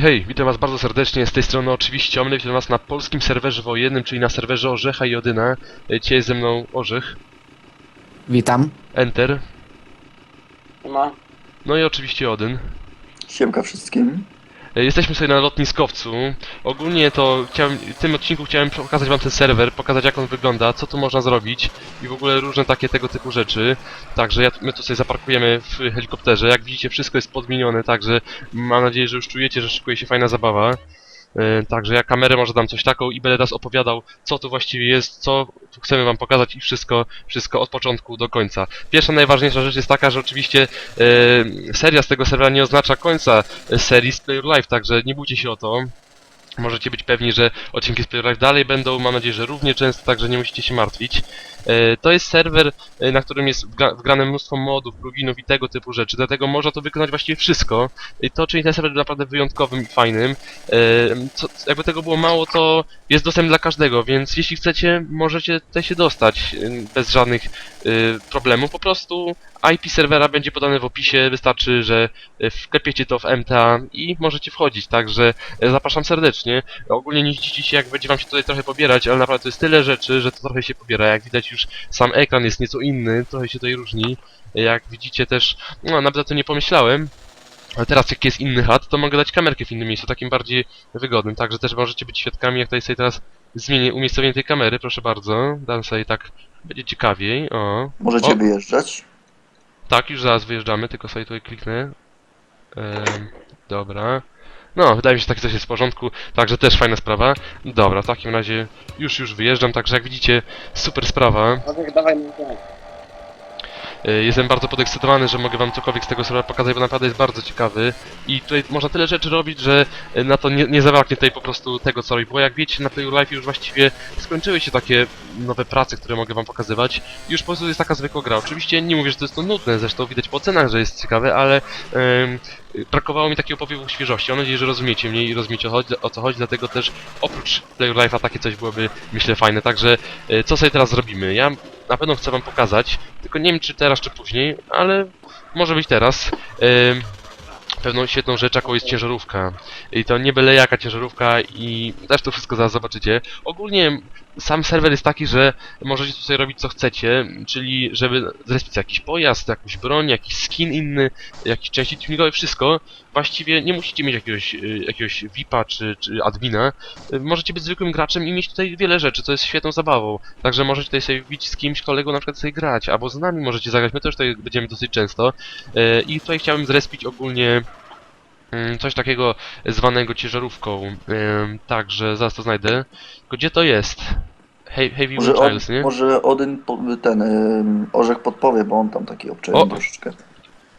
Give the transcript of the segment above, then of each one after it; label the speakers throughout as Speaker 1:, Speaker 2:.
Speaker 1: Hej, witam was bardzo serdecznie, z tej strony oczywiście Omny, witam was na polskim serwerze wojennym, czyli na serwerze Orzecha i Odyna. E, Dzisiaj jest ze mną Orzech,
Speaker 2: Witam.
Speaker 1: Enter,
Speaker 3: Ma.
Speaker 1: no i oczywiście Odyn.
Speaker 4: Siemka wszystkim.
Speaker 1: E, Jesteśmy sobie na lotniskowcu. Ogólnie to chciałem, w tym odcinku chciałem pokazać wam ten serwer, pokazać jak on wygląda, co tu można zrobić i w ogóle różne takie tego typu rzeczy. Także ja, my tu sobie zaparkujemy w helikopterze. Jak widzicie wszystko jest podmienione, także mam nadzieję, że już czujecie, że szykuje się fajna zabawa. E, Także ja kamerę może dam coś taką i będę teraz opowiadał, co tu właściwie jest, co tu chcemy wam pokazać i wszystko, wszystko od początku do końca. Pierwsza najważniejsza rzecz jest taka, że oczywiście e, seria z tego serwera nie oznacza końca e, serii z Play Your Life, także nie bójcie się o to. Możecie być pewni, że odcinki z Play Your Life dalej będą, mam nadzieję, że równie często, także nie musicie się martwić. E, To jest serwer, e, na którym jest wgra- wgrane mnóstwo modów, pluginów i tego typu rzeczy, dlatego można to wykonać właściwie wszystko. To czyni ten serwer naprawdę wyjątkowym i fajnym. E, Co, jakby tego było mało, to jest dostępny dla każdego, więc jeśli chcecie, możecie tutaj się dostać bez żadnych problemów. Po prostu IP serwera będzie podane w opisie, wystarczy, że wklepiecie to w MTA i możecie wchodzić, także zapraszam serdecznie. Ogólnie nie zdziwicie się, jak będzie wam się tutaj trochę pobierać, ale naprawdę to jest tyle rzeczy, że to trochę się pobiera. Jak widać już sam ekran jest nieco inny, trochę się tutaj różni. Jak widzicie też, no nawet o tym nie pomyślałem, ale teraz jak jest inny HUD, to mogę dać kamerkę w innym miejscu, takim bardziej wygodnym, także też możecie być świadkami, jak tutaj sobie teraz zmienię umiejscowienie tej kamery, proszę bardzo. Dam sobie tak, będzie ciekawiej, o.
Speaker 4: Możecie
Speaker 1: O.
Speaker 4: wyjeżdżać.
Speaker 1: Tak, już zaraz wyjeżdżamy, tylko sobie tutaj kliknę. Ehm, dobra. No, wydaje mi się, że takie coś jest w porządku, także też fajna sprawa. Dobra, w takim razie już, już wyjeżdżam, także jak widzicie, super sprawa.
Speaker 3: Orzech, dawaj mi ten.
Speaker 1: E, Jestem bardzo podekscytowany, że mogę wam cokolwiek z tego serwera pokazać, bo naprawdę jest bardzo ciekawy. I tutaj można tyle rzeczy robić, że e, na to nie, nie zabraknie tutaj po prostu tego, co robi. Bo jak wiecie, na Your Life już właściwie skończyły się takie nowe prace, które mogę wam pokazywać. Już po prostu jest taka zwykła gra. Oczywiście nie mówię, że to jest to nudne, zresztą widać po ocenach, że jest ciekawe, ale em, brakowało mi takiego powiewu świeżości. Mam nadzieję, że rozumiecie mnie i rozumiecie o, o co chodzi, dlatego też oprócz Play Your Life'a takie coś byłoby, myślę, fajne. Także e, co sobie teraz zrobimy? Ja na pewno chcę wam pokazać, tylko nie wiem czy teraz, czy później, ale może być teraz. Ym, pewną świetną rzecz, jaką jest ciężarówka. I to nie byle jaka ciężarówka i też to wszystko zaraz zobaczycie. Ogólnie sam serwer jest taki, że możecie tutaj robić co chcecie, czyli żeby zrespić jakiś pojazd, jakąś broń, jakiś skin inny, jakieś części tuningowe, wszystko. Właściwie nie musicie mieć jakiegoś, y, jakiegoś VIPa czy, czy admina. Y, Możecie być zwykłym graczem i mieć tutaj wiele rzeczy, co jest świetną zabawą. Także możecie tutaj sobie wbić z kimś kolegą na przykład sobie grać, albo z nami możecie zagrać, my też tutaj będziemy dosyć często. E, I tutaj chciałem zrespić ogólnie coś takiego zwanego ciężarówką. Także zaraz to znajdę. Tylko gdzie to jest? He- Heavy
Speaker 4: Może,
Speaker 1: nie?
Speaker 4: może Odyn, po- ten Orzech podpowie, bo on tam taki obczajny
Speaker 1: O!
Speaker 4: troszeczkę.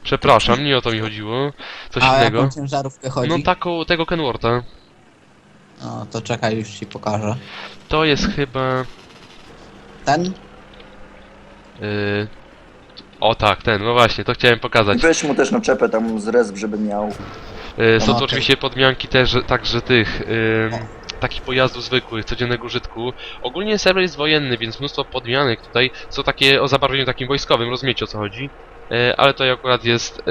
Speaker 1: Przepraszam, nie o to mi chodziło. Coś
Speaker 2: A
Speaker 1: innego.
Speaker 2: jaką ciężarówkę chodzi?
Speaker 1: No taką, tego Kenworta.
Speaker 2: No to czekaj, już ci pokażę.
Speaker 1: To jest chyba...
Speaker 2: Ten?
Speaker 1: Yy... O tak, ten, no właśnie, to chciałem pokazać.
Speaker 4: I weź mu też naczepę tam z resp, żeby miał.
Speaker 1: E, Są
Speaker 2: No,
Speaker 1: to
Speaker 2: to-
Speaker 1: oczywiście podmianki też, także tych,
Speaker 2: O.
Speaker 1: takich pojazdów zwykłych, codziennego użytku. Ogólnie serwer jest wojenny, więc mnóstwo podmianek tutaj są takie o zabarwieniu takim wojskowym, rozumiecie o co chodzi. E, ale to akurat jest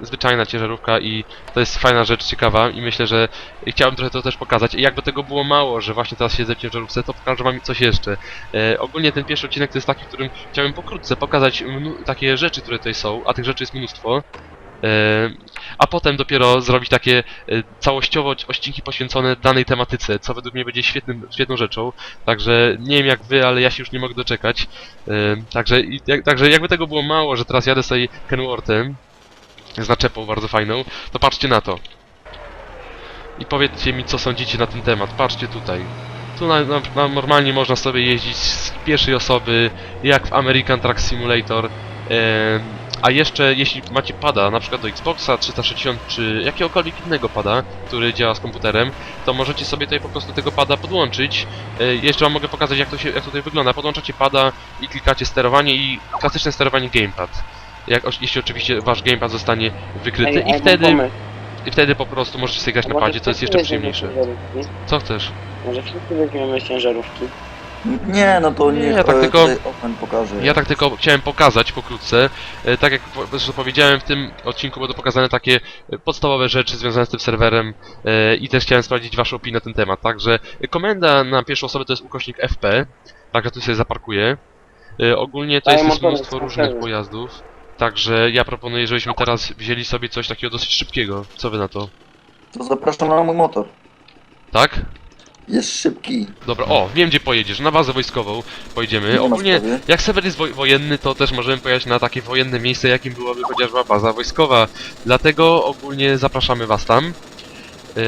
Speaker 1: zwyczajna ciężarówka i to jest fajna rzecz, ciekawa i myślę, że chciałem trochę to też pokazać. I jakby tego było mało, że właśnie teraz siedzę w ciężarówce, to pokażę wam coś jeszcze. E, ogólnie ten pierwszy odcinek to jest taki, w którym chciałem pokrótce pokazać takie rzeczy, które tutaj są, a tych rzeczy jest mnóstwo. A potem dopiero zrobić takie e, całościowo odcinki poświęcone danej tematyce, co według mnie będzie świetnym, świetną rzeczą. Także nie wiem jak wy, ale ja się już nie mogę doczekać. E, Także, także jakby tego było mało, że teraz jadę sobie Kenworthem z naczepą bardzo fajną, to patrzcie na to. I powiedzcie mi, co sądzicie na ten temat. Patrzcie tutaj. Tu na, na, na, normalnie można sobie jeździć z pierwszej osoby, jak w American Truck Simulator. E, a jeszcze, jeśli macie pada, na przykład do Xboxa 360 czy jakiegokolwiek innego pada, który działa z komputerem, to możecie sobie tutaj po prostu tego pada podłączyć. E, jeszcze wam mogę pokazać, jak to się, jak tutaj wygląda. Podłączacie pada i klikacie sterowanie i klasyczne sterowanie gamepad. Jak, jeśli oczywiście wasz gamepad zostanie wykryty i wtedy, i wtedy po prostu możecie sobie grać na padzie, co jest jeszcze przyjemniejsze. Co chcesz?
Speaker 3: Może wszyscy weźmiemy ciężarówki?
Speaker 4: Nie, no to
Speaker 1: Nie,
Speaker 4: niech
Speaker 1: ja tak tylko-
Speaker 4: pokaże.
Speaker 1: Ja tak tylko chciałem pokazać pokrótce, e, tak jak zresztą powiedziałem w tym odcinku będą pokazane takie e, podstawowe rzeczy związane z tym serwerem e, i też chciałem sprawdzić waszą opinię na ten temat, także komenda na pierwszą osobę to jest ukośnik FP, także tu sobie zaparkuję. Ogólnie to jest
Speaker 3: motory,
Speaker 1: mnóstwo różnych pojazdów, także ja proponuję, żebyśmy teraz wzięli sobie coś takiego dosyć szybkiego, co wy na to?
Speaker 4: To zapraszam na mój motor.
Speaker 1: Tak?
Speaker 4: Jest szybki.
Speaker 1: Dobra, o, wiem gdzie pojedziesz, na bazę wojskową pojedziemy.
Speaker 4: Nie ma
Speaker 1: Ogólnie,
Speaker 4: sprawy.
Speaker 1: jak serwer jest woj wojenny, to też możemy pojechać na takie wojenne miejsce, jakim byłaby chociażby baza wojskowa. Dlatego ogólnie zapraszamy was tam. Yy,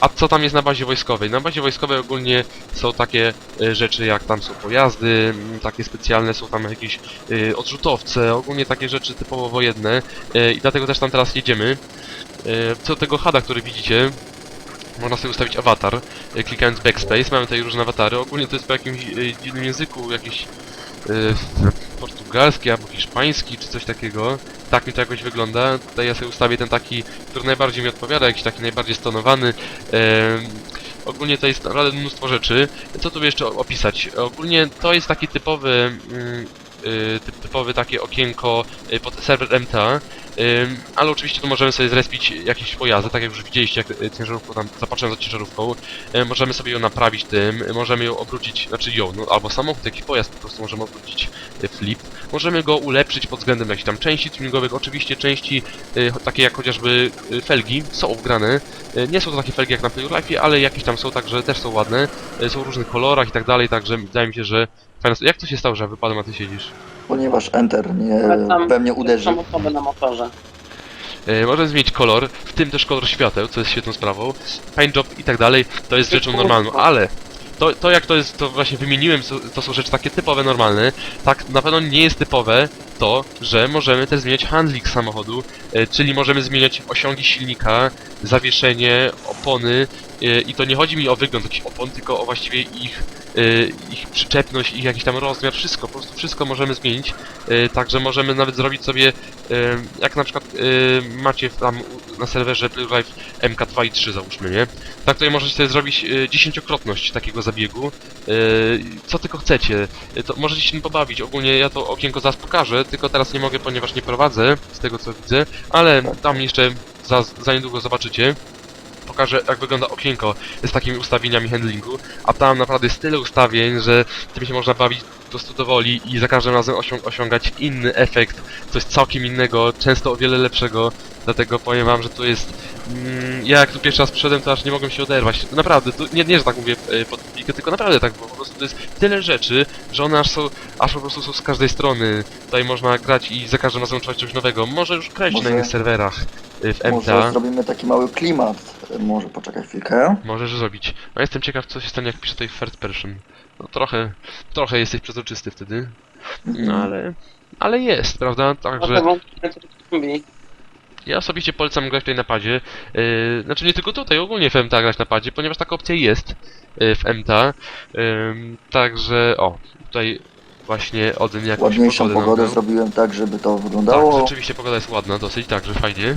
Speaker 1: a co tam jest na bazie wojskowej? Na bazie wojskowej ogólnie są takie y, rzeczy jak tam są pojazdy, m, takie specjalne, są tam jakieś y, odrzutowce, ogólnie takie rzeczy typowo wojenne y, i dlatego też tam teraz jedziemy. Y, co do tego hada, który widzicie, można sobie ustawić awatar, y, klikając backspace, mamy tutaj różne awatary, ogólnie to jest po jakimś y, dziwnym języku, jakiś y, portugalski albo hiszpański, czy coś takiego. Tak mi to jakoś wygląda. Tutaj ja sobie ustawię ten taki, który najbardziej mi odpowiada, jakiś taki najbardziej stonowany. Ogólnie to jest naprawdę mnóstwo rzeczy. Co tu jeszcze opisać? Ogólnie to jest taki typowy, mm, y, typ, typowy takie okienko pod serwer MTA. Ale oczywiście tu możemy sobie zrespić jakieś pojazdy, tak jak już widzieliście, jak y, ciężarówką tam zapatrzyłem za ciężarówką. Y, możemy sobie ją naprawić tym, możemy ją obrócić, znaczy ją, no, albo samochód, jakiś pojazd po prostu możemy obrócić y, flip. Możemy go ulepszyć pod względem jakichś tam części tuningowych. Oczywiście części takie jak chociażby felgi są wgrane. Nie są to takie felgi jak na Playlife, ale jakieś tam są, także też są ładne. Są w różnych kolorach i tak dalej, także wydaje mi się, że są. Jak to się stało, że ja wypadłem, a ty siedzisz?
Speaker 4: Ponieważ Enter nie
Speaker 3: Ale tam-
Speaker 4: we mnie uderzy.
Speaker 3: Są osoby na motorze.
Speaker 1: E, możemy zmienić kolor, w tym też kolor świateł, co jest świetną sprawą. Paint job i tak dalej, to jest rzeczą normalną, ale to, to jak to jest, to właśnie wymieniłem, to, to są rzeczy takie typowe, normalne. Tak na pewno nie jest typowe to, że możemy też zmieniać handling samochodu, e, czyli możemy zmieniać osiągi silnika, zawieszenie, opony i to nie chodzi mi o wygląd jakichś opon, tylko o właściwie ich, e, ich przyczepność, ich jakiś tam rozmiar, wszystko, po prostu wszystko możemy zmienić. E, Także możemy nawet zrobić sobie, e, jak na przykład e, macie tam na serwerze PlayLife MK2 i 3 załóżmy, nie? Tak tutaj możecie sobie zrobić e, dziesięciokrotność takiego zabiegu, e, co tylko chcecie. E, To możecie się pobawić. Ogólnie ja to okienko zaraz pokażę, tylko teraz nie mogę, ponieważ nie prowadzę, z tego co widzę, ale tam jeszcze za, za niedługo zobaczycie. Pokażę jak wygląda okienko z takimi ustawieniami handlingu, a tam naprawdę jest tyle ustawień, że tym się można bawić po prostu do woli i za każdym razem osią osiągać inny efekt, coś całkiem innego, często o wiele lepszego, dlatego powiem wam, że to jest... Mm, ja jak tu pierwszy raz przyszedłem, to aż nie mogłem się oderwać. Naprawdę, to nie, nie że tak mówię e, pod publikę, tylko naprawdę tak było, po prostu to jest tyle rzeczy, że one aż są, aż po prostu są z każdej strony. Tutaj można grać i za każdym razem uczyć coś nowego. Może już grać
Speaker 4: Może-
Speaker 1: na innych serwerach e, w
Speaker 4: Może
Speaker 1: MTA.
Speaker 4: zrobimy taki mały klimat. Może poczekaj chwilkę.
Speaker 1: Możesz zrobić. No jestem ciekaw, co się stanie, jak piszę tutaj third person. No trochę, trochę jesteś przezroczysty wtedy. No ale, ale jest, prawda? Także
Speaker 3: kombi.
Speaker 1: ja osobiście polecam grać tutaj na padzie. Yy, znaczy nie tylko tutaj, ogólnie w MTA grać na padzie, ponieważ taka opcja jest yy, w MTA. Yy, także, o, tutaj właśnie Odyn jakąś
Speaker 4: Ładniejszą
Speaker 1: pogodę
Speaker 4: pogodę zrobiłem tak, żeby to
Speaker 1: Tak,
Speaker 4: wyglądało.
Speaker 1: rzeczywiście pogoda jest ładna dosyć, także fajnie.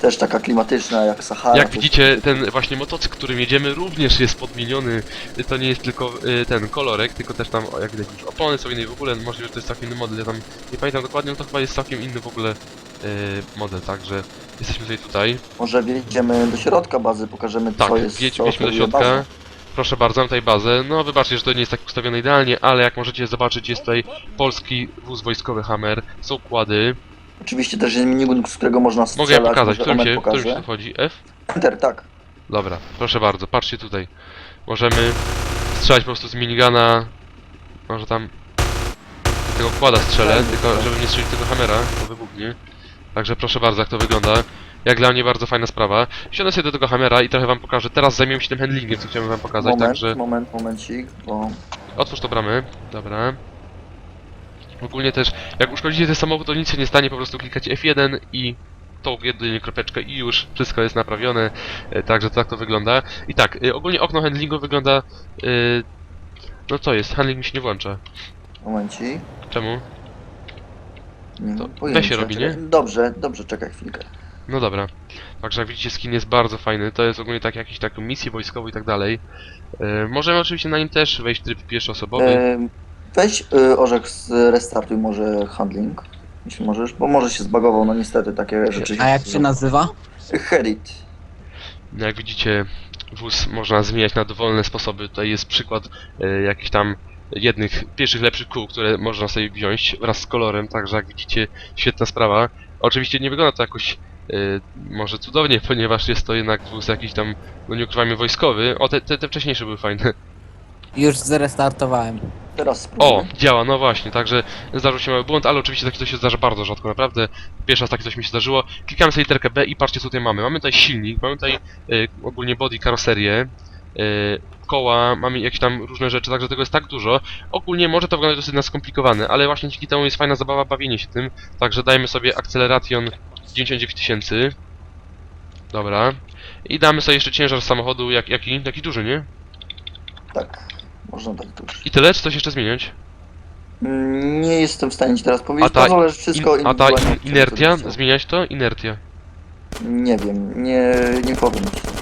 Speaker 4: Też taka klimatyczna jak Sahara.
Speaker 1: Jak widzicie, ten właśnie motocykl, którym jedziemy, również jest podmieniony. To nie jest tylko y, ten kolorek, tylko też tam, o, jak widać, już opony są inne i w ogóle, możliwe, że to jest całkiem inny model. Ja tam nie pamiętam dokładnie, no to chyba jest całkiem inny w ogóle y, model, także jesteśmy sobie tutaj.
Speaker 4: Może wjedziemy do środka bazy, pokażemy
Speaker 1: Tak,
Speaker 4: co jest. co
Speaker 1: wjedźmy do środka. Proszę bardzo, mam tutaj bazę. No wybaczcie, że to nie jest tak ustawione idealnie, ale jak możecie zobaczyć, jest tutaj polski wóz wojskowy Hammer, są kłady.
Speaker 4: Oczywiście też jest minigun, z którego można strzelać.
Speaker 1: Mogę ja pokazać, którym się, którym
Speaker 4: pokaże.
Speaker 1: się wchodzi? F?
Speaker 4: Enter, tak.
Speaker 1: Dobra, proszę bardzo, patrzcie tutaj. Możemy strzelać po prostu z minigana. Może tam tego kłada strzelę,
Speaker 4: Tak,
Speaker 1: tylko
Speaker 4: tak.
Speaker 1: żeby nie strzelić tego hamera, to wybuchnie. Także proszę bardzo, jak to wygląda. Jak dla mnie bardzo fajna sprawa. Siądę sobie do tego hamera i trochę wam pokażę. Teraz zajmiemy się tym handlingiem, co chciałem wam pokazać,
Speaker 4: moment,
Speaker 1: także
Speaker 4: moment, momencik, bo
Speaker 1: otwórz to bramę. Dobra. Ogólnie też, jak uszkodzicie ten samochód, to nic się nie stanie, po prostu klikacie F1 i tą jedynie kropeczkę i już wszystko jest naprawione, e, także tak to wygląda. I tak, e, ogólnie okno handlingu wygląda... e, No co jest? Handling mi się nie włącza.
Speaker 4: momencik.
Speaker 1: Czemu?
Speaker 4: Nie
Speaker 1: To
Speaker 4: pojęcia,
Speaker 1: się robi,
Speaker 4: czekaj.
Speaker 1: nie?
Speaker 4: Dobrze, dobrze, czekaj chwilkę.
Speaker 1: No dobra. Także jak widzicie skin jest bardzo fajny, to jest ogólnie tak jakiś taką misję wojskową i tak dalej. E, możemy oczywiście na nim też wejść w tryb pierwszoosobowy.
Speaker 4: E, weź e, orzech z restartuj może handling, jeśli możesz, bo może się zbagował, no niestety takie rzeczy
Speaker 2: A jak się nazywa?
Speaker 4: Herit.
Speaker 1: No jak widzicie, wóz można zmieniać na dowolne sposoby. Tutaj jest przykład e, jakichś tam jednych pierwszych lepszych kół, które można sobie wziąć wraz z kolorem, także jak widzicie, świetna sprawa. Oczywiście nie wygląda to jakoś e, może cudownie, ponieważ jest to jednak wóz jakiś tam, no nie ukrywajmy, wojskowy. O, te, te, te wcześniejsze były fajne.
Speaker 2: Już zrestartowałem.
Speaker 4: Teraz spróbuję.
Speaker 1: O, działa, no właśnie, także zdarzył się mały błąd, ale oczywiście taki coś się zdarza bardzo rzadko, naprawdę. Pierwszy raz takie coś mi się zdarzyło. Klikamy sobie literkę B i patrzcie co tutaj mamy. Mamy tutaj silnik, mamy tutaj y, ogólnie body, karoserię, y, koła, mamy jakieś tam różne rzeczy, także tego jest tak dużo. Ogólnie może to wyglądać dosyć na skomplikowane, ale właśnie dzięki temu jest fajna zabawa, bawienie się tym. Także dajemy sobie akceleration 99 tysięcy. Dobra. I damy sobie jeszcze ciężar samochodu, jak, jaki? Jaki duży, nie?
Speaker 4: Tak, można tak.
Speaker 1: I tyle, czy coś jeszcze zmieniać?
Speaker 4: Mm, Nie jestem w stanie ci teraz powiedzieć,
Speaker 1: A ta
Speaker 4: to zależy wszystko
Speaker 1: In, a ta
Speaker 4: indywidualnie
Speaker 1: inertia? Zmieniać to? Inertia.
Speaker 4: Nie wiem, nie, nie powiem ci.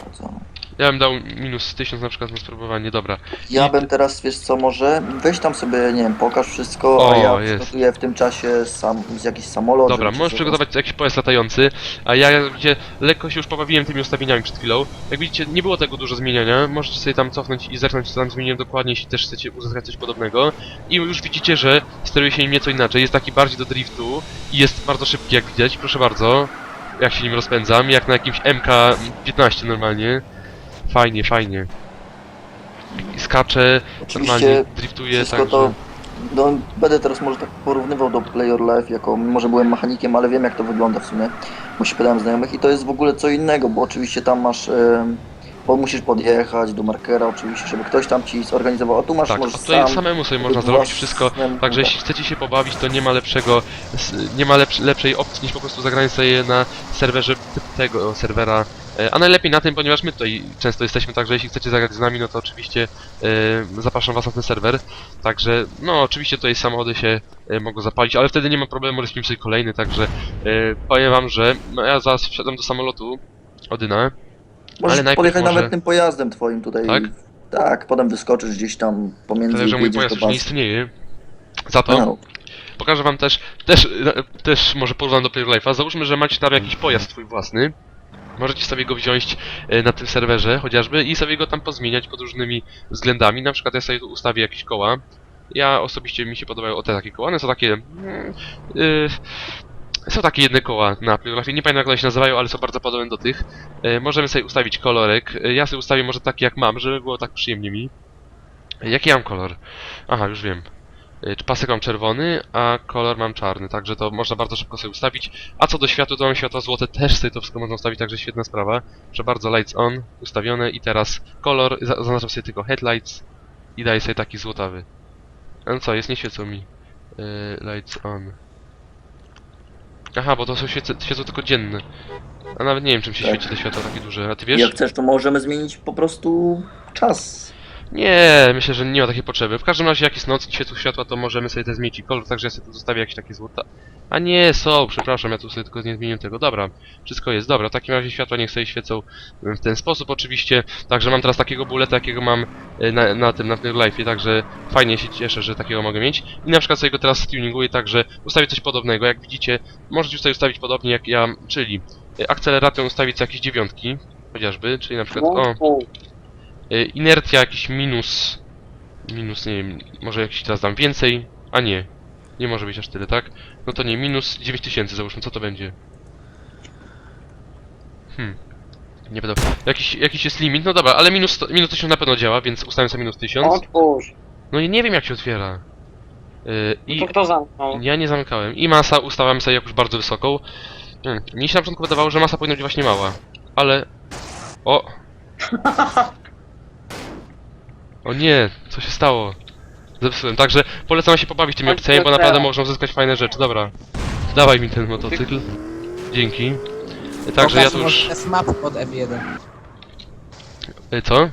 Speaker 1: Ja bym dał minus 1000 na przykład na spróbowanie, dobra.
Speaker 4: Ja
Speaker 1: I-
Speaker 4: bym teraz, wiesz co, może weź tam sobie, nie wiem, pokaż wszystko,
Speaker 1: O,
Speaker 4: a ja
Speaker 1: jest.
Speaker 4: przygotuję w tym czasie sam, z jakiś samolot.
Speaker 1: Dobra,
Speaker 4: żeby ci
Speaker 1: możesz przygotować jakiś pojazd latający, a ja, jak widzicie, lekko się już pobawiłem tymi ustawieniami przed chwilą. Jak widzicie, nie było tego dużo zmieniania, możecie sobie tam cofnąć i zerknąć, co tam zmieniłem dokładnie, jeśli też chcecie uzyskać coś podobnego. I już widzicie, że steruje się nim nieco inaczej, jest taki bardziej do driftu i jest bardzo szybki, jak widać, proszę bardzo. Jak się nim rozpędzam, jak na jakimś MK-15 normalnie. Fajnie, fajnie. I skacze, normalnie
Speaker 4: Oczywiście
Speaker 1: driftuje,
Speaker 4: wszystko
Speaker 1: także...
Speaker 4: to, no, będę teraz może tak porównywał do Play Your Life, jako, mimo że byłem mechanikiem, ale wiem jak to wygląda w sumie, bo się pytałem znajomych i to jest w ogóle co innego, bo oczywiście tam masz, em, bo musisz podjechać do markera oczywiście, żeby ktoś tam ci zorganizował, a tu masz
Speaker 1: Tak, a
Speaker 4: możesz
Speaker 1: tutaj
Speaker 4: sam,
Speaker 1: samemu sobie można zrobić
Speaker 4: własnym-
Speaker 1: wszystko, także
Speaker 4: tak.
Speaker 1: jeśli chcecie się pobawić, to nie ma lepszego, s- nie ma lepsz, lepszej opcji niż po prostu zagranie sobie na serwerze tego serwera, a najlepiej na tym, ponieważ my tutaj często jesteśmy, także jeśli chcecie zagrać z nami, no to oczywiście e, zapraszam was na ten serwer, także no oczywiście tutaj samochody się e, mogą zapalić, ale wtedy nie ma problemu, rozpijmy sobie kolejny, także e, powiem wam, że no, ja zaraz wsiadam do samolotu, Odyna,
Speaker 4: Możesz
Speaker 1: ale
Speaker 4: podjechać
Speaker 1: może-
Speaker 4: nawet tym pojazdem twoim tutaj.
Speaker 1: Tak?
Speaker 4: Tak, potem wyskoczysz gdzieś tam pomiędzy
Speaker 1: tyle, że mój pojazd już nie istnieje, za to...
Speaker 4: No,
Speaker 1: Pokażę wam też, też, e, też może porównam do Player Life'a. Załóżmy, że macie tam jakiś pojazd swój własny. Możecie sobie go wziąć e, na tym serwerze chociażby i sobie go tam pozmieniać pod różnymi względami. Na przykład ja sobie tu ustawię jakieś koła. Ja osobiście mi się podobają te takie koła. One są takie... mm, y, są takie jedne koła na Life'ie. Nie pamiętam jak one się nazywają, ale są bardzo podobne do tych. E, możemy sobie ustawić kolorek. E, ja sobie ustawię może taki jak mam, żeby było tak przyjemnie mi. Jaki ja mam kolor? Aha, już wiem. Y, Pasek mam czerwony, a kolor mam czarny, także to można bardzo szybko sobie ustawić. A co do światła, to mam światła złote, też sobie to wszystko można ustawić, także świetna sprawa. Proszę bardzo, lights on, ustawione i teraz kolor, za- zaznaczam sobie tylko headlights i daję sobie taki złotawy. A no co, jest, nie świecą mi. Y, lights on. Aha, bo to są świece, świecą tylko dzienne. A nawet nie wiem czym się
Speaker 4: Tak.
Speaker 1: świeci te światła takie duże, a ty wiesz?
Speaker 4: Jak chcesz, to możemy zmienić po prostu czas.
Speaker 1: Nie, myślę, że nie ma takiej potrzeby. W każdym razie, jak jest noc i świecą światła, to możemy sobie te zmienić kolor, także ja sobie tu zostawię jakieś takie złota. A nie, są, przepraszam, ja tu sobie tylko nie zmieniłem tego. Dobra, wszystko jest, dobra. W takim razie światła niech sobie świecą w ten sposób oczywiście. Także mam teraz takiego buleta, jakiego mam e, na, na tym, na tym live'ie, także fajnie się cieszę, że takiego mogę mieć. I na przykład sobie go teraz tuninguję, także ustawię coś podobnego. Jak widzicie, możecie sobie ustawić podobnie jak ja, czyli e, akceleracją ustawić jakieś dziewiątki, chociażby, czyli na przykład, o, Inercja jakiś minus... Minus, nie wiem, może jakiś teraz dam więcej, a nie. Nie może być aż tyle, tak? No to nie, minus 9000 załóżmy, co to będzie? Hmm. Nie będę... Jakiś, jakiś jest limit, no dobra, ale minus, minus 1000 na pewno działa, więc ustawiam sobie minus 1000.
Speaker 3: otwórz.
Speaker 1: No i nie wiem jak się otwiera. Y,
Speaker 3: I... To kto zamknął?
Speaker 1: Ja nie zamykałem. I masa ustawiam sobie jakoś bardzo wysoką. Hmm. Mi się na początku wydawało, że masa powinna być właśnie mała. Ale... O! O nie, co się stało? Zepsułem. Także polecam się pobawić tymi opcjami, bo naprawdę można uzyskać fajne rzeczy. Dobra. Dawaj mi ten motocykl. Dzięki. Także ja
Speaker 2: Pokaż
Speaker 1: tu już...
Speaker 2: map pod F1.
Speaker 1: Y, Co?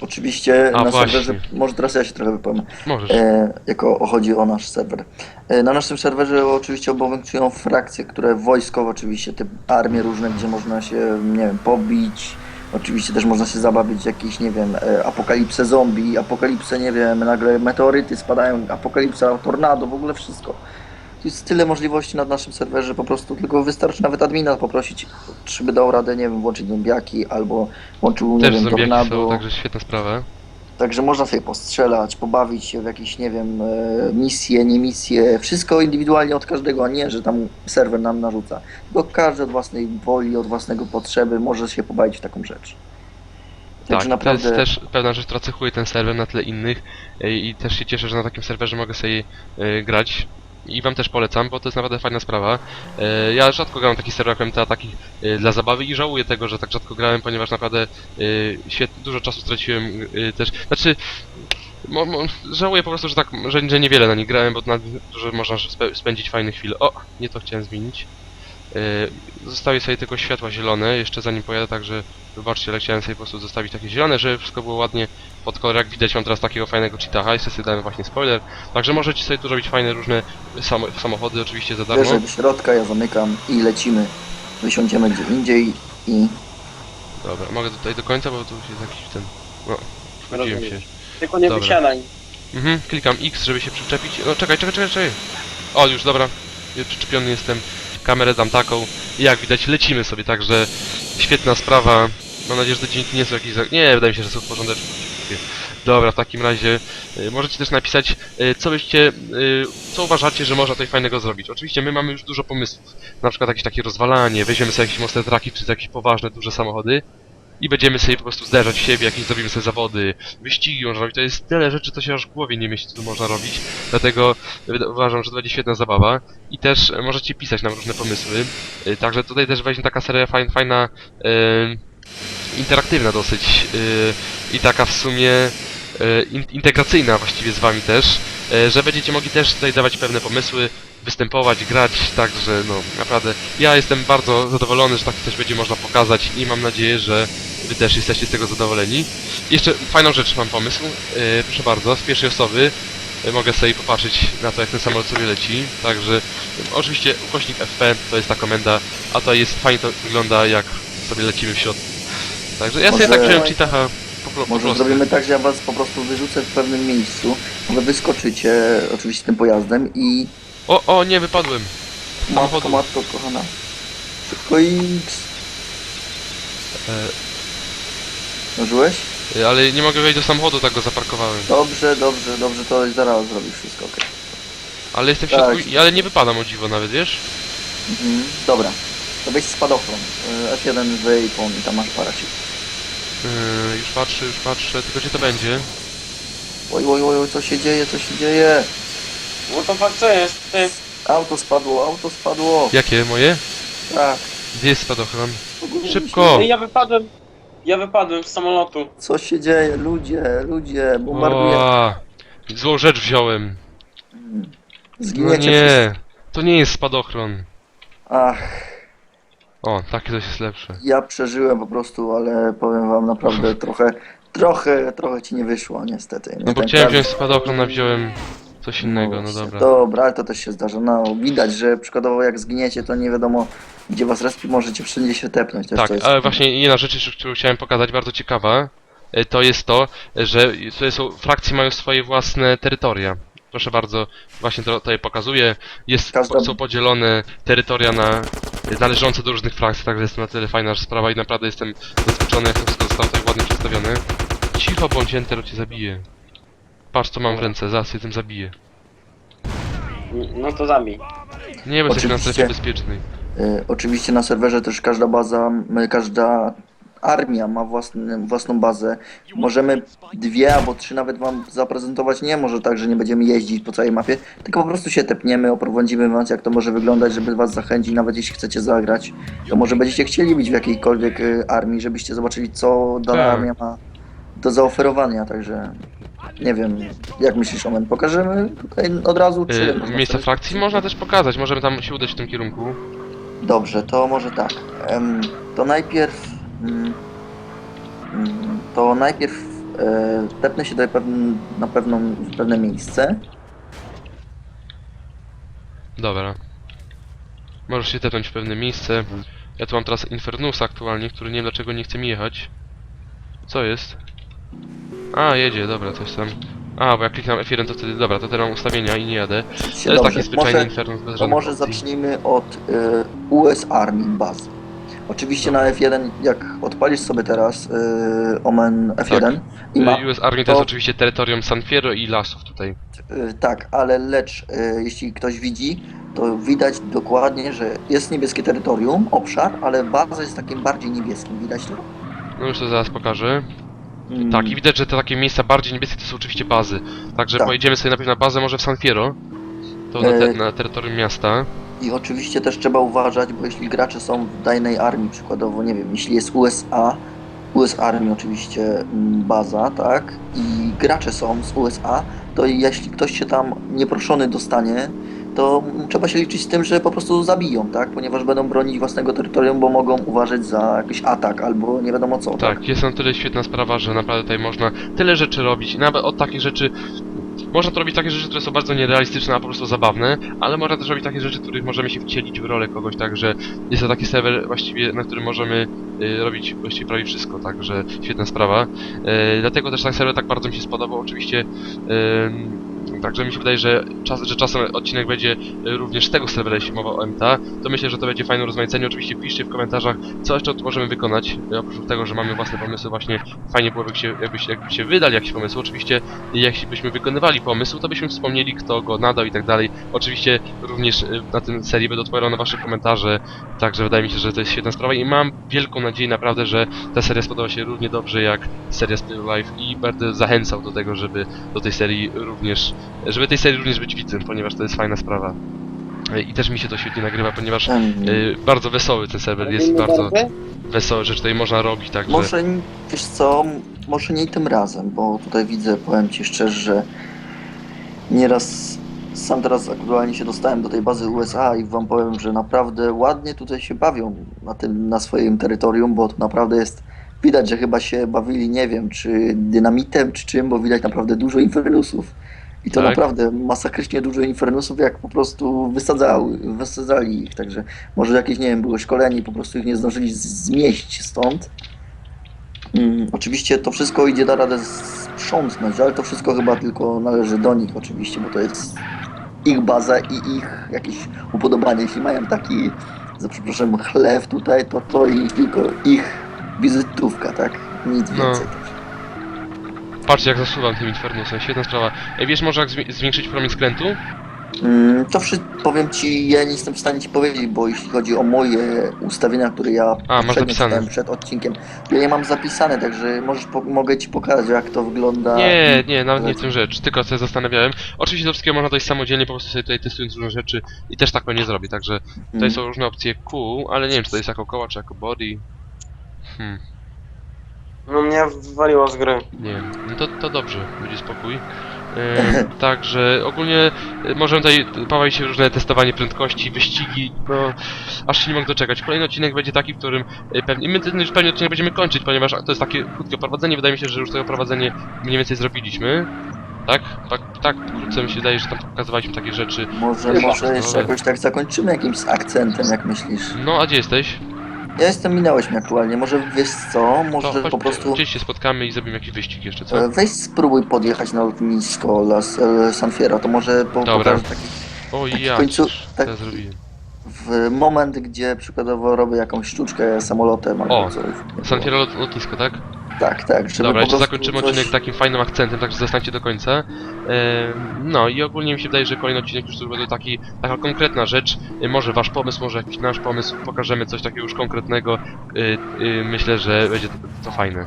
Speaker 4: Oczywiście
Speaker 1: A,
Speaker 4: na
Speaker 1: właśnie.
Speaker 4: serwerze, może teraz ja się trochę wypowiem,
Speaker 1: Możesz.
Speaker 4: e, jako chodzi o nasz serwer. E, na naszym serwerze oczywiście obowiązują frakcje, które wojskowe oczywiście, te armie różne, gdzie można się, nie wiem, pobić. Oczywiście też można się zabawić jakieś, nie wiem, e, apokalipsę zombie, apokalipsę, nie wiem, nagle meteoryty spadają, apokalipsa, tornado, w ogóle wszystko. Tu jest tyle możliwości na naszym serwerze, po prostu tylko wystarczy nawet admina poprosić, czy by dał radę, nie wiem, włączyć zombiaki, albo włączył, nie
Speaker 1: Też
Speaker 4: wiem, tornado.
Speaker 1: są, także świetna sprawa.
Speaker 4: Także można sobie postrzelać, pobawić się w jakieś, nie wiem, e, misje, nie misje, wszystko indywidualnie od każdego, a nie, że tam serwer nam narzuca. Tylko każdy od własnej woli, od własnego potrzeby może się pobawić w taką rzecz.
Speaker 1: Tak,
Speaker 4: Także naprawdę
Speaker 1: to jest też pewna rzecz, która cechuje ten serwer na tle innych e, i też się cieszę, że na takim serwerze mogę sobie e, grać. I wam też polecam, bo to jest naprawdę fajna sprawa. E, ja rzadko grałem taki jak MTA, taki e, dla zabawy i żałuję tego, że tak rzadko grałem, ponieważ naprawdę e, dużo czasu straciłem też. Znaczy, mo, mo, żałuję po prostu, że tak, że, że niewiele na nich grałem, bo na dużo można spędzić fajne chwile. O, nie to chciałem zmienić. E, Zostawię sobie tylko światła zielone, jeszcze zanim pojadę, także wybaczcie, ale chciałem sobie po prostu zostawić takie zielone, żeby wszystko było ładnie pod kolor. Jak widać mam teraz takiego fajnego cheataha, jeszcze sobie dałem właśnie spoiler. Także możecie sobie tu robić fajne różne samo, samochody oczywiście za darmo.
Speaker 4: wierzę do środka, ja zamykam i lecimy. Wysiądziemy gdzie indziej i
Speaker 1: Dobra, mogę tutaj do końca, bo tu już jest jakiś ten... No, wchodziłem się.
Speaker 3: Tylko nie
Speaker 1: Dobra.
Speaker 3: wysiadaj.
Speaker 1: Mhm, klikam X, żeby się przyczepić. No czekaj, czekaj, czekaj, czekaj. O, już dobra. Przyczepiony jestem. Kamerę dam taką. I jak widać, lecimy sobie, także świetna sprawa. Mam nadzieję, że te dźwięki nie są jakieś... Za... Nie, wydaje mi się, że są w porządeczku. Dobra, w takim razie y, możecie też napisać, y, co byście, y, co uważacie, że można tutaj fajnego zrobić. Oczywiście my mamy już dużo pomysłów. Na przykład jakieś takie rozwalanie, weźmiemy sobie jakieś mocne traki, czy jakieś poważne, duże samochody. I będziemy sobie po prostu zderzać siebie, jakieś zrobimy sobie zawody, wyścigi można robić. To jest tyle rzeczy, co się aż w głowie nie mieści, co można robić. Dlatego wyda- uważam, że to będzie świetna zabawa. I też e, możecie pisać nam różne pomysły. E, Także tutaj też weźmie taka seria fajna, fajna e, interaktywna dosyć e, i taka w sumie e, in, integracyjna właściwie z wami też, e, że będziecie mogli też tutaj dawać pewne pomysły, występować, grać, także no naprawdę ja jestem bardzo zadowolony, że takie coś będzie można pokazać i mam nadzieję, że wy też jesteście z tego zadowoleni. Jeszcze fajną rzecz mam pomysł, e, proszę bardzo, z pierwszej osoby e, mogę sobie popatrzeć na to jak ten samolot sobie leci, także oczywiście ukośnik FP to jest ta komenda, a to jest fajnie to wygląda jak sobie lecimy w środku. Także ja sobie
Speaker 4: Może-
Speaker 1: tak wziąłem cheataha po, po
Speaker 4: może
Speaker 1: prostu.
Speaker 4: zrobimy tak, że ja was po prostu wyrzucę w pewnym miejscu, wy wyskoczycie oczywiście tym pojazdem i
Speaker 1: O, o, nie, wypadłem.
Speaker 4: matko,
Speaker 1: Samochodu.
Speaker 4: matko kochana. Szybko X.
Speaker 1: E,
Speaker 4: Zdążyłeś?
Speaker 1: e, ale nie mogę wejść do samochodu, tak go zaparkowałem.
Speaker 4: Dobrze, dobrze, dobrze, to zaraz zrobisz wszystko, okej.
Speaker 1: Ale jestem w środku,
Speaker 4: Tak.
Speaker 1: i- ale nie wypadam o dziwo nawet, wiesz?
Speaker 4: Mhm, dobra. To weź spadochron. Y, F1 wyjpą i tam masz paracik.
Speaker 1: Yy, już patrzę, już patrzę, tylko gdzie to będzie?
Speaker 4: Oj, oj, oj, oj, co się dzieje, co się dzieje?
Speaker 3: What the fuck, co jest? Ty?
Speaker 4: Auto spadło, auto spadło.
Speaker 1: Jakie, moje?
Speaker 4: Tak.
Speaker 1: Gdzie jest spadochron? Szybko!
Speaker 3: Ja wypadłem. Ja wypadłem z samolotu.
Speaker 4: Co się dzieje? Ludzie, ludzie, bombarduję.
Speaker 1: O, złą rzecz wziąłem. No
Speaker 4: Zginiecie wszyscy.
Speaker 1: nie, to nie jest spadochron.
Speaker 4: Ach,
Speaker 1: O, takie coś jest lepsze.
Speaker 4: ja przeżyłem po prostu, ale powiem wam naprawdę trochę, trochę, trochę ci nie wyszło niestety. Nie
Speaker 1: No bo
Speaker 4: ten
Speaker 1: chciałem wziąć spadochron, a wziąłem coś innego, no dobra.
Speaker 4: Dobra, ale to też się zdarza. No widać, że przykładowo jak zginiecie, to nie wiadomo gdzie was respi, możecie wszędzie się tepnąć. Też
Speaker 1: Tak,
Speaker 4: to jest...
Speaker 1: ale właśnie jedna rzecz, jeszcze, którą chciałem pokazać, bardzo ciekawa, e, to jest to, że tutaj są, frakcje mają swoje własne terytoria. Proszę bardzo, właśnie to tutaj pokazuję. Jest,
Speaker 4: Każda-
Speaker 1: Są podzielone terytoria na należące do różnych frakcji, także jest to na tyle fajna sprawa i naprawdę jestem zaskoczony, jak to wszystko zostało tutaj ładnie przedstawione. Cicho bądź, Enter cię zabije. Patrz co mam w ręce, zaraz się tym zabiję.
Speaker 3: No to zabij.
Speaker 1: Nie, bo jesteśmy na
Speaker 4: Oczywiście.
Speaker 1: strefie bezpiecznej.
Speaker 4: Y, Oczywiście na serwerze też każda baza, y, każda armia ma własny, własną bazę. Możemy dwie albo trzy nawet wam zaprezentować. Nie może tak, że nie będziemy jeździć po całej mapie, tylko po prostu się tepniemy, oprowadzimy was jak to może wyglądać, żeby was zachęcić, nawet jeśli chcecie zagrać. To może będziecie chcieli być w jakiejkolwiek y, armii, żebyście zobaczyli co dana
Speaker 1: Tak.
Speaker 4: armia ma do zaoferowania, także nie wiem, jak myślisz Omen, pokażemy tutaj od razu, czy...
Speaker 1: Y,
Speaker 4: można
Speaker 1: Miejsca
Speaker 4: sobie-
Speaker 1: frakcji można też pokazać, możemy tam się udać w tym kierunku.
Speaker 4: Dobrze, to może tak. Em, to najpierw. mm, mm, to najpierw E, tepnę się tutaj pewne, na pewną, w pewne miejsce.
Speaker 1: Dobra. Możesz się tepnąć w pewne miejsce. Ja tu mam teraz Infernusa aktualnie, który nie wiem dlaczego nie chce mi jechać. Co jest? A, jedzie, dobra, coś tam. A, bo jak kliknę F1 to wtedy, dobra, to teraz mam ustawienia i nie jadę. To jest
Speaker 4: Dobrze,
Speaker 1: taki zwyczajny
Speaker 4: może,
Speaker 1: Infernus bez
Speaker 4: to
Speaker 1: żadnych
Speaker 4: może
Speaker 1: opcji.
Speaker 4: zacznijmy od e, US Army bazy. Oczywiście na F1, jak odpalisz sobie teraz e, Omen F1 i ma,
Speaker 1: Y, US Army to jest
Speaker 4: to-
Speaker 1: oczywiście terytorium San Fierro i lasów tutaj.
Speaker 4: e, tak, ale lecz e, jeśli ktoś widzi, to widać dokładnie, że jest niebieskie terytorium, obszar, ale baza jest takim bardziej niebieskim. Widać to?
Speaker 1: No już to zaraz pokażę.
Speaker 4: Mm,
Speaker 1: Tak, i widać, że te takie miejsca bardziej niebieskie to są oczywiście bazy. Także
Speaker 4: Tak.
Speaker 1: pojedziemy sobie najpierw na bazę może w San Fierro. To na,
Speaker 4: E,
Speaker 1: te, na terytorium miasta.
Speaker 4: I oczywiście też trzeba uważać, bo jeśli gracze są w danej armii, przykładowo, nie wiem, jeśli jest USA, US Army oczywiście mm, baza, tak, i gracze są z USA, to jeśli ktoś się tam nieproszony dostanie, to trzeba się liczyć z tym, że po prostu zabiją, tak, ponieważ będą bronić własnego terytorium, bo mogą uważać za jakiś atak albo nie wiadomo co, tak.
Speaker 1: Tak, jest na tyle świetna sprawa, że naprawdę tutaj można tyle rzeczy robić. Nawet od takich rzeczy. Można to robić takie rzeczy, które są bardzo nierealistyczne, a po prostu zabawne, ale można też robić takie rzeczy, w których możemy się wcielić w rolę kogoś, także jest to taki serwer właściwie, na którym możemy y, robić właściwie prawie wszystko, także świetna sprawa. Y, dlatego też ten serwer tak bardzo mi się spodobał, oczywiście. Y, Także mi się wydaje, że, czas, że czasem odcinek będzie również z tego serwera, jeśli mowa o MTA, to myślę, że to będzie fajne rozmaicenie. Oczywiście piszcie w komentarzach, co jeszcze możemy wykonać, oprócz tego, że mamy własne pomysły, właśnie fajnie byłoby, się, jakbyś, jakbyście wydali jakiś pomysł. Oczywiście, jeśli byśmy wykonywali pomysł, to byśmy wspomnieli, kto go nadał i tak dalej. Oczywiście również y, na tym serii będę odpowiadał na wasze komentarze, także wydaje mi się, że to jest świetna sprawa i mam wielką nadzieję naprawdę, że ta seria spodoba się równie dobrze jak seria Spill Life i będę zachęcał do tego, żeby do tej serii również, żeby tej serii również być widzem, ponieważ to jest fajna sprawa. Y, I też mi się to świetnie nagrywa, ponieważ y, bardzo wesoły ten serwer jest,
Speaker 3: Robimy
Speaker 1: bardzo
Speaker 3: darby?
Speaker 1: wesoły, że tutaj można robić, także...
Speaker 4: Może, wiesz co, może nie tym razem, bo tutaj widzę, powiem Ci szczerze, że nieraz sam teraz aktualnie się dostałem do tej bazy USA i Wam powiem, że naprawdę ładnie tutaj się bawią na tym, na swoim terytorium, bo to naprawdę jest, widać, że chyba się bawili, nie wiem, czy dynamitem, czy czym, bo widać naprawdę dużo infernusów. I to
Speaker 1: Tak.
Speaker 4: naprawdę masakrycznie dużo infernusów, jak po prostu wysadzały, wysadzali ich, także może jakieś, nie wiem, było szkolenie po prostu ich nie zdążyli zmieść stąd. Mm, oczywiście to wszystko idzie da radę sprzątnąć, ale to wszystko chyba tylko należy do nich oczywiście, bo to jest ich baza i ich jakieś upodobanie. Jeśli mają taki, za przepraszam, chlew tutaj, to to i tylko ich wizytówka, tak? Nic
Speaker 1: No. Patrzcie jak zasuwam tym Infernusem, świetna sprawa. Ej, wiesz może jak zwi- zwiększyć promień skrętu?
Speaker 4: Mm, To wszystko, powiem Ci, ja nie jestem w stanie Ci powiedzieć, bo jeśli chodzi o moje ustawienia, które ja
Speaker 1: masz
Speaker 4: poprzednio
Speaker 1: zapisane.
Speaker 4: czytałem przed odcinkiem, ja je mam zapisane, także możesz, po, mogę Ci pokazać, jak to wygląda.
Speaker 1: Nie, nie, nawet nie w tym rzecz, tylko się zastanawiałem. Oczywiście do wszystkiego można dojść samodzielnie, po prostu sobie tutaj testując różne rzeczy i też tak pewnie zrobi, także tutaj
Speaker 4: Mm.
Speaker 1: są różne opcje kół, ale nie wiem czy to jest jako koła, czy jako body. Hmm,
Speaker 3: No mnie wywaliło z gry.
Speaker 1: nie no to, to dobrze, będzie spokój. Ehm, także ogólnie e, możemy tutaj bawić się w różne testowanie prędkości, wyścigi, no aż się nie mogę doczekać. Kolejny odcinek będzie taki, w którym e, pewnie, my ten już pewnie odcinek będziemy kończyć, ponieważ to jest takie krótkie prowadzenie, wydaje mi się, że już to prowadzenie mniej więcej zrobiliśmy. Tak? Tak, tak, wkrótce mi się wydaje, że tam pokazywaliśmy takie rzeczy.
Speaker 4: Może,
Speaker 3: Chyba.
Speaker 4: może jeszcze jakoś tak zakończymy jakimś akcentem, jak myślisz?
Speaker 1: No, a gdzie jesteś?
Speaker 4: Ja jestem, minąłeś mnie aktualnie, może wiesz co,
Speaker 1: To
Speaker 4: może
Speaker 1: chodź,
Speaker 4: po prostu
Speaker 1: gdzieś się spotkamy i zrobimy jakiś wyścig jeszcze, co?
Speaker 4: e, weź spróbuj podjechać na lotnisko Las e, Sanfiera, to może po,
Speaker 1: Dobra.
Speaker 4: pokażę taki
Speaker 1: O
Speaker 4: taki
Speaker 1: ja,
Speaker 4: w końcu tak
Speaker 1: zrobiłem?
Speaker 4: w moment, gdzie przykładowo robię jakąś sztuczkę samolotem albo coś.
Speaker 1: San Fierro lot, lotnisko, tak?
Speaker 4: Tak, tak, żeby
Speaker 1: Dobra, jeszcze zakończymy
Speaker 4: coś...
Speaker 1: odcinek takim fajnym akcentem, także zostańcie do końca. No i ogólnie mi się wydaje, że kolejny odcinek już to będzie taki, taka konkretna rzecz. E, Może wasz pomysł, może jakiś nasz pomysł, pokażemy coś takiego już konkretnego. E, e, myślę, że będzie to, to fajne.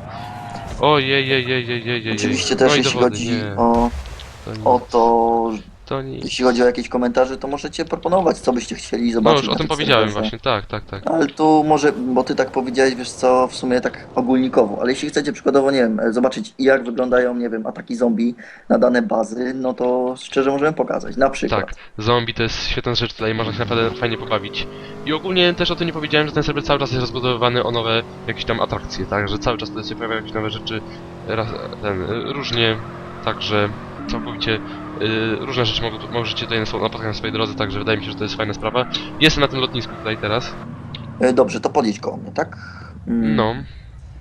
Speaker 1: Ojej, jej, jej, jej, jej, jej.
Speaker 4: Oczywiście
Speaker 1: no
Speaker 4: też
Speaker 1: i
Speaker 4: jeśli chodzi
Speaker 1: nie,
Speaker 4: o,
Speaker 1: to
Speaker 4: o to,
Speaker 1: to oni...
Speaker 4: Jeśli chodzi o jakieś komentarze, to możecie proponować, co byście chcieli
Speaker 1: No
Speaker 4: zobaczyć.
Speaker 1: już o
Speaker 4: na
Speaker 1: tym
Speaker 4: tym
Speaker 1: powiedziałem
Speaker 4: serwerze.
Speaker 1: właśnie, tak, tak, tak.
Speaker 4: Ale tu może, bo ty tak powiedziałeś, wiesz co, w sumie tak ogólnikowo, ale jeśli chcecie przykładowo, nie wiem, zobaczyć jak wyglądają, nie wiem, ataki zombie na dane bazy, no to szczerze możemy pokazać, na przykład.
Speaker 1: Tak, zombie to jest świetna rzecz, tutaj można się naprawdę fajnie pobawić. I ogólnie też o tym nie powiedziałem, że ten serwer cały czas jest rozbudowywany o nowe jakieś tam atrakcje, tak, że cały czas tutaj się pojawiają jakieś nowe rzeczy, raz, ten, różnie, także całkowicie y, różne rzeczy mogą, możecie tutaj na- napotkać na swojej drodze, także wydaje mi się, że to jest fajna sprawa. Jestem na tym lotnisku tutaj teraz,
Speaker 4: E, Dobrze, to podjedź koło mnie, tak? Mm,
Speaker 1: no,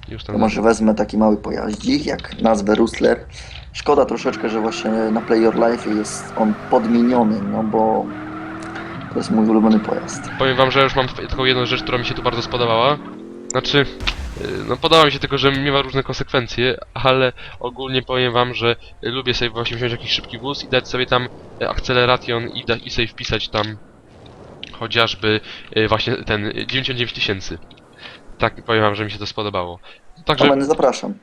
Speaker 1: już
Speaker 4: To
Speaker 1: tam...
Speaker 4: może wezmę taki mały pojaździk, jak nazwę Rustler. Szkoda troszeczkę, że właśnie na Play Your Life jest on podmieniony, no bo to jest mój ulubiony pojazd.
Speaker 1: Powiem wam, że już mam tylko jedną rzecz, która mi się tu bardzo spodobała. Znaczy, yy, no podoba mi się tylko, że miewa różne konsekwencje, ale ogólnie powiem wam, że lubię sobie właśnie wziąć jakiś szybki wóz i dać sobie tam e, akceleration i, da, i sobie wpisać tam chociażby e, właśnie ten e, 99 tysięcy. Tak powiem wam, że mi się to spodobało. Także,
Speaker 4: Amen, zapraszam.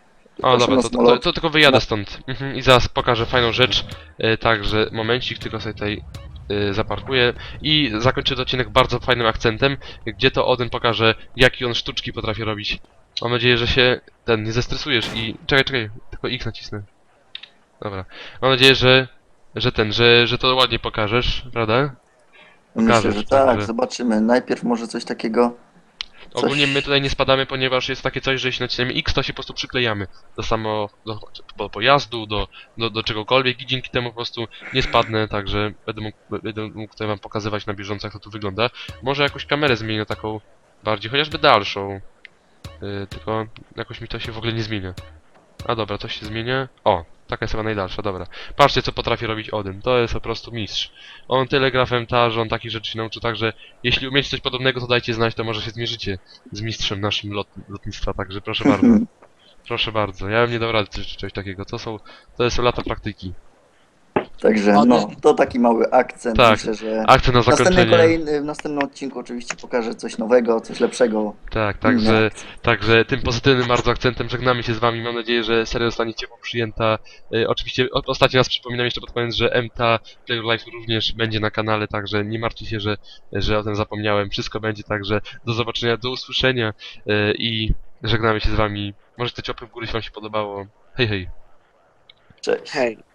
Speaker 1: o dobra, to, to, to tylko wyjadę stąd. Mhm, I zaraz pokażę fajną rzecz. E, Także momencik, tylko sobie tutaj e, zaparkuję. I zakończę odcinek bardzo fajnym akcentem, gdzie to Odyn pokaże, jaki on sztuczki potrafi robić. Mam nadzieję, że się ten nie zestresujesz i. Czekaj, czekaj, tylko X nacisnę. Dobra. Mam nadzieję, że. że ten, że, że to ładnie pokażesz, prawda?
Speaker 4: Myślę,
Speaker 1: Pokażesz,
Speaker 4: że tak,
Speaker 1: także-
Speaker 4: zobaczymy. Najpierw może coś takiego. Coś-
Speaker 1: Ogólnie my tutaj nie spadamy, ponieważ jest takie coś, że jeśli naciśniemy X, to się po prostu przyklejamy do samo, do, do pojazdu, do, do, do czegokolwiek i dzięki temu po prostu nie spadnę, także będę mógł, będę mógł tutaj wam pokazywać na bieżąco jak to tu wygląda. Może jakąś kamerę zmienię taką bardziej, chociażby dalszą. Yy, tylko jakoś mi to się w ogóle nie zmienia. A dobra, to się zmienia. O, taka jest chyba najdalsza, dobra. Patrzcie co potrafi robić Odyn, to jest po prostu mistrz. On tyle gra w on takich rzeczy się nauczył, także jeśli umiecie coś podobnego, to dajcie znać, to może się zmierzycie z mistrzem naszym lot, lotnictwa, także proszę bardzo. Proszę bardzo, ja bym nie dał rady coś, czegoś takiego, to są, to są lata praktyki.
Speaker 4: Także no, to taki mały akcent.
Speaker 1: Tak.
Speaker 4: Myślę, że
Speaker 1: Akcent na
Speaker 4: w następnym,
Speaker 1: zakończenie.
Speaker 4: kolejny, w następnym odcinku oczywiście pokażę coś nowego, coś lepszego.
Speaker 1: Tak, także, także tym pozytywnym bardzo akcentem żegnamy się z wami. Mam nadzieję, że seria zostanie ciepło przyjęta. E, oczywiście o, ostatni raz przypominam jeszcze pod koniec, że MTA Player Life również będzie na kanale, także nie martwcie się, że, że o tym zapomniałem. Wszystko będzie, także do zobaczenia, do usłyszenia e, i żegnamy się z wami. Może te ciopy w górę, jeśli wam się podobało. Hej, hej.
Speaker 4: Cześć.
Speaker 3: Hej.